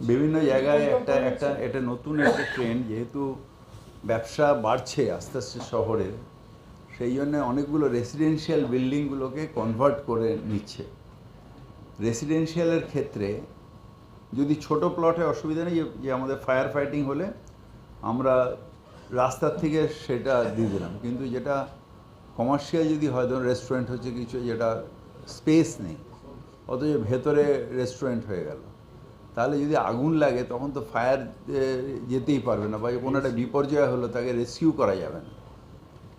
বিভিন্ন জায়গায় একটা একটা এটা নতুন একটা ট্রেন্ড যেহেতু ব্যবসা বাড়ছে আস্তে আস্তে শহরের সেই জন্য অনেকগুলো রেসিডেন্সিয়াল বিল্ডিংগুলোকে কনভার্ট করে নিচ্ছে। রেসিডেন্সিয়ালের ক্ষেত্রে যদি ছোট প্লটে অসুবিধা নেই যে আমাদের ফায়ার ফাইটিং হলে আমরা রাস্তার থেকে সেটা দিয়ে দিলাম। কিন্তু যেটা কমার্শিয়াল যদি হয় ধরুন রেস্টুরেন্ট হচ্ছে কিছু যেটা স্পেস নেই। অথচ ভেতরে রেস্টুরেন্ট হয়ে গেল। তাহলে যদি আগুন লাগে তখন তো ফায়ার যেতেই পারবে না বা কোনো একটা বিপর্যয় হলো তাকে রেস্কিউ করা যাবে না।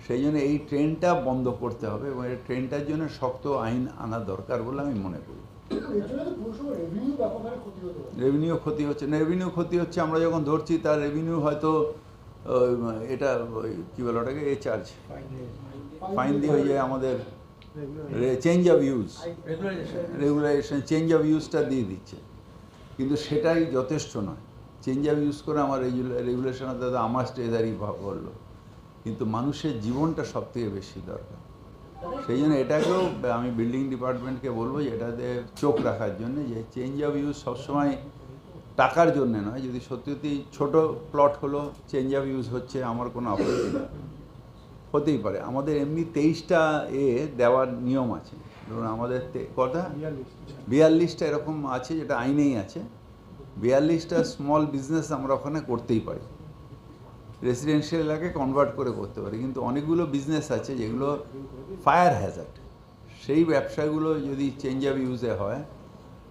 সেই জন্য এই ট্রেনটা বন্ধ করতে হবে এবং এই ট্রেনটার জন্য শক্ত আইন আনা দরকার বলে আমি মনে করি। রেভিনিউ ক্ষতি হচ্ছে না। রেভিনিউ ক্ষতি হচ্ছে আমরা যখন ধরছি তার রেভিনিউ হয়তো এটা ওই, কী বলে ওটাকে এ চার্জ ফাইন দিয়ে হয়ে যায় আমাদের change of use regulation change of ইউজটা দিয়ে দিচ্ছে। কিন্তু সেটাই যথেষ্ট নয়। চেঞ্জ অফ ইউজ করে আমার রেগুলেশন দাদা আমার স্টেজারই বলল। কিন্তু মানুষের জীবনটা সব থেকে বেশি দরকার। সেই জন্য এটাকেও আমি বিল্ডিং ডিপার্টমেন্টকে বলব যে এটাতে চোখ রাখার জন্য যে চেঞ্জ অফ ইউজ সবসময় টাকার জন্য নয়। যদি সত্যি সত্যি ছোটো প্লট হলো চেঞ্জ অফ ইউজ হচ্ছে আমার কোনো আপত্তি হতেই পারে। আমাদের এমনি তেইশটা এ দেওয়ার নিয়ম আছে। ধরুন আমাদের কটা? বিয়াল্লিশটা এরকম আছে যেটা আইনেই আছে। বিয়াল্লিশটা স্মল বিজনেস আমরা ওখানে করতেই পারি। রেসিডেন্সিয়াল এলাকায় কনভার্ট করে করতে পারি। কিন্তু অনেকগুলো বিজনেস আছে যেগুলো ফায়ার হ্যাজার্ড সেই ব্যবসাগুলো যদি চেঞ্জ অফ ইউজে হয়,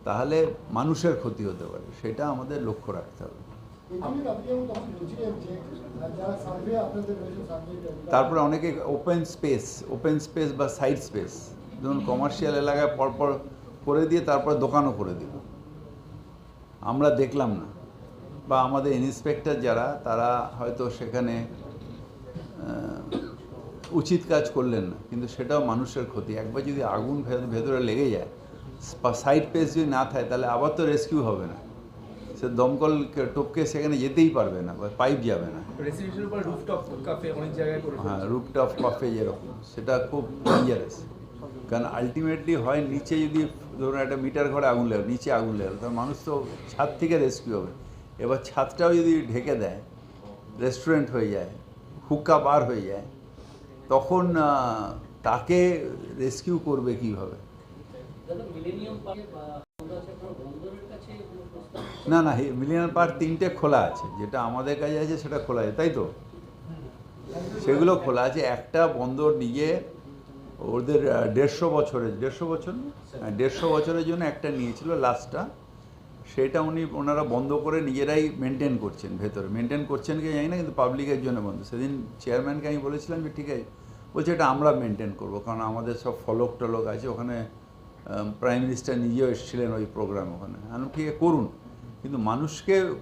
তাহলে মানুষের ক্ষতি হতে পারে। সেটা আমাদের লক্ষ্য রাখতে হবে। তারপরে অনেকে ওপেন স্পেস ওপেন স্পেস বা সাইড স্পেস ধরুন কমার্শিয়াল এলাকায় পরপর করে দিয়ে তারপর দোকানও করে দিল। আমরা দেখলাম না। বা আমাদের ইন্সপেক্টর যারা, তারা হয়তো সেখানে উচিত কাজ করলেন না। কিন্তু সেটাও মানুষের ক্ষতি। একবার যদি আগুন ভেতরে লেগে যায় সাইড পেস যদি না থাকে, তাহলে আবার তো রেস্কিউ হবে না। সে দমকল কে- টপকে সেখানে যেতেই পারবে না বা পাইপ যাবে না রেসিডেন্সিয়াল উপর রুফটপ কাফে অনেক জায়গায় করে হ্যাঁ রুপটপ কফে যেরকম সেটা খুব ডেঞ্জারাস কারণ আলটিমেটলি হয় নিচে যদি ধরুন একটা মিটার ঘরে আগুন লাগে নিচে আগুন লাগে তাহলে মানুষ তো ছাদ থেকে রেস্কিউ হবে এবার ছাদটাও যদি ঢেকে দেয় রেস্টুরেন্ট হয়ে যায় হুক্কা বার হয়ে যায় তখন আহ, তাকে রেস্কিউ করবে কীভাবে দাদা মিলেনিয়াম পার্কে বা আছে আপনার বন্দরের কাছে কোনো প্রস্তাব না না মিলিয়ন পার্ক তিনটে খোলা আছে। যেটা আমাদের কাছে আছে সেটা খোলা আছে তাই তো? সেগুলো খোলা আছে। একটা বন্দর নিয়ে ওদের দেড়শো বছরের দেড়শো বছর হ্যাঁ, দেড়শো বছরের জন্য একটা নিয়েছিল লাস্টটা সেটা উনি ওনারা বন্ধ করে নিজেরাই মেনটেন করছেন ভেতরে। মেনটেন করছেন কি জানি না কিন্তু পাবলিকের জন্য বন্ধ। সেদিন চেয়ারম্যানকে আমি বলেছিলাম যে ঠিক আছে। বলছে এটা আমরা মেনটেন করব কারণ আমাদের সব ফলক টলক আছে। ওখানে প্রাইম মিনিস্টার নিজেও এসেছিলেন ওই প্রোগ্রাম ওখানে। আমি ঠিক করুন। কিন্তু মানুষকে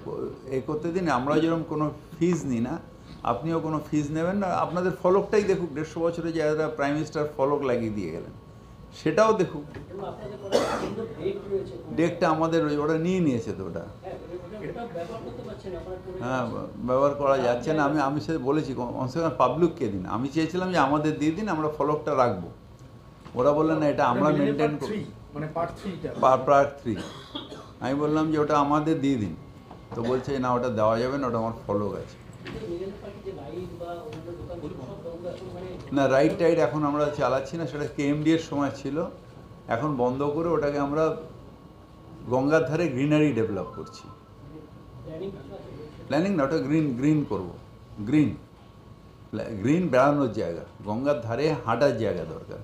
এ করতে দিন আমরা যেরকম কোনো ফিজ নিই না আপনিও কোনো ফিজ নেবেন না। আপনাদের ফলকটাই দেখুক দেড়শো বছরে যারা প্রাইম মিনিস্টার ফলক লাগিয়ে দিয়ে গেলেন সেটাও দেখুক। ডেকটা আমাদের ওই ওরা নিয়ে নিয়েছে তো ওটা। হ্যাঁ ওটা- ওটা ব্যবহার করে যাচ্ছে না। আমি আমি সে বলেছি কমসে কম পাবলিককে দিন। আমি চেয়েছিলাম যে আমাদের দিয়ে দিন আমরা ফলকটা রাখব। ওরা বললেন না এটা আমরা মেনটেন করি মানে পার্ট থ্রি আমি বললাম যে ওটা আমাদের দিয়ে দিন। তো বলছে, না, ওটা দেওয়া যাবে না, ওটা আমার ফলো মানে না রাইট টাইট এখন আমরা চালাচ্ছি না, সেটা কেএমডি এর সময় ছিল। এখন বন্ধ করে ওটাকে আমরা গঙ্গার ধারে গ্রিনারি ডেভেলপ করছি। প্ল্যানিং না, ওটা গ্রিন গ্রিন করব। গ্রিন গ্রিন বেড়ানোর জায়গা। গঙ্গার ধারে হাঁটার জায়গা দরকার।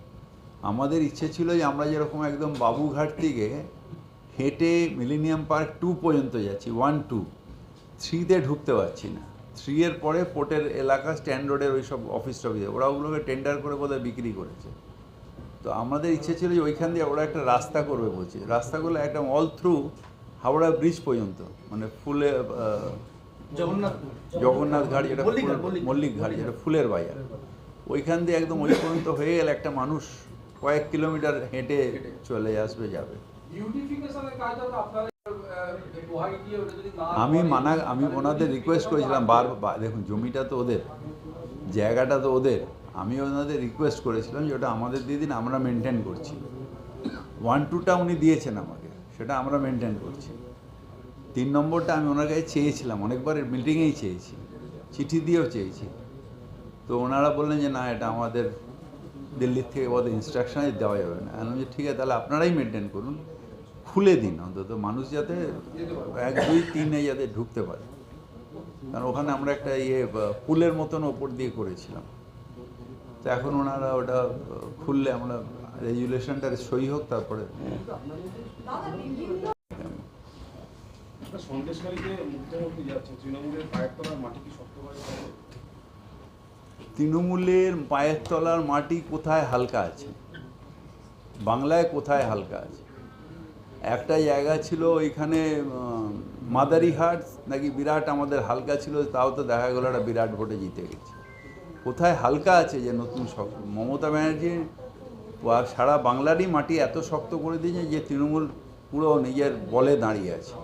আমাদের ইচ্ছে ছিল যে আমরা যেরকম একদম বাবুঘাট থেকে হেঁটে মিলেনিয়াম পার্ক টু পর্যন্ত যাচ্ছি ওয়ান টু থ্রিতে ঢুকতে পারছি না। থ্রি এর পরে পোর্টের এলাকা স্ট্যান্ড রোডের ওই সব অফিস টফিস ওরা ওগুলোকে টেন্ডার করে বোধহয় বিক্রি করেছে। তো আমাদের ইচ্ছে ছিল যে ওইখান দিয়ে ওরা একটা রাস্তা করবে বলছে। রাস্তাগুলো একটা অল থ্রু হাওড়া ব্রিজ পর্যন্ত। মানে ফুলে জগন্নাথ ঘাট যেটা। মল্লিক ঘাট যেটা ফুলের বাজার। ওইখান দিয়ে একদম ওই পর্যন্ত হয়ে গেলে একটা মানুষ কয়েক কিলোমিটার হেঁটে চলে আসবে যাবে। আমি মানা আমি ওনাদের রিকোয়েস্ট করেছিলাম বারবার দেখুন জমিটা তো ওদের জায়গাটা তো ওদের। আমি ওনাদের রিকোয়েস্ট করেছিলাম যে ওটা আমাদের দিয়ে দিন আমরা মেনটেন করছি। ওয়ান টুটা উনি দিয়েছেন আমাকে সেটা আমরা মেনটেন করছি। তিন নম্বরটা আমি ওনার কাছে চেয়েছিলাম অনেকবার মিটিংয়েই চেয়েছি চিঠি দিয়েও চেয়েছি। তো ওনারা বললেন যে না এটা আমাদের দিল্লির থেকে ওদের ইনস্ট্রাকশনে দেওয়া যাবে না। আমি ঠিক আছে তাহলে আপনারাই মেনটেন করুন। খুলে দিন অন্তত মানুষ যাতে এক দুই তিনে যাতে ঢুকতে পারে। কারণ ওখানে আমরা একটা ইয়ে পুলের মতন ওপর দিয়ে করেছিলাম। তো এখন ওনারা ওটা খুললে আমরা রেজুলেশনটা সই হোক তারপরে? তৃণমূলের পায়ের তলার মাটি কোথায় হালকা আছে? বাংলায় কোথায় হালকা আছে? একটা জায়গা ছিল ওইখানে মাদারিহাট নাকি বিরাট আমাদের হালকা ছিল, তাও তো দেখা গেলো একটা বিরাট ভোটে জিতে গেছে। কোথায় হালকা আছে যে নতুন শক্ত মমতা ব্যানার্জি সারা বাংলারই মাটি এত শক্ত করে দিয়েছে যে তৃণমূল পুরো নিজের বলে দাঁড়িয়ে আছে।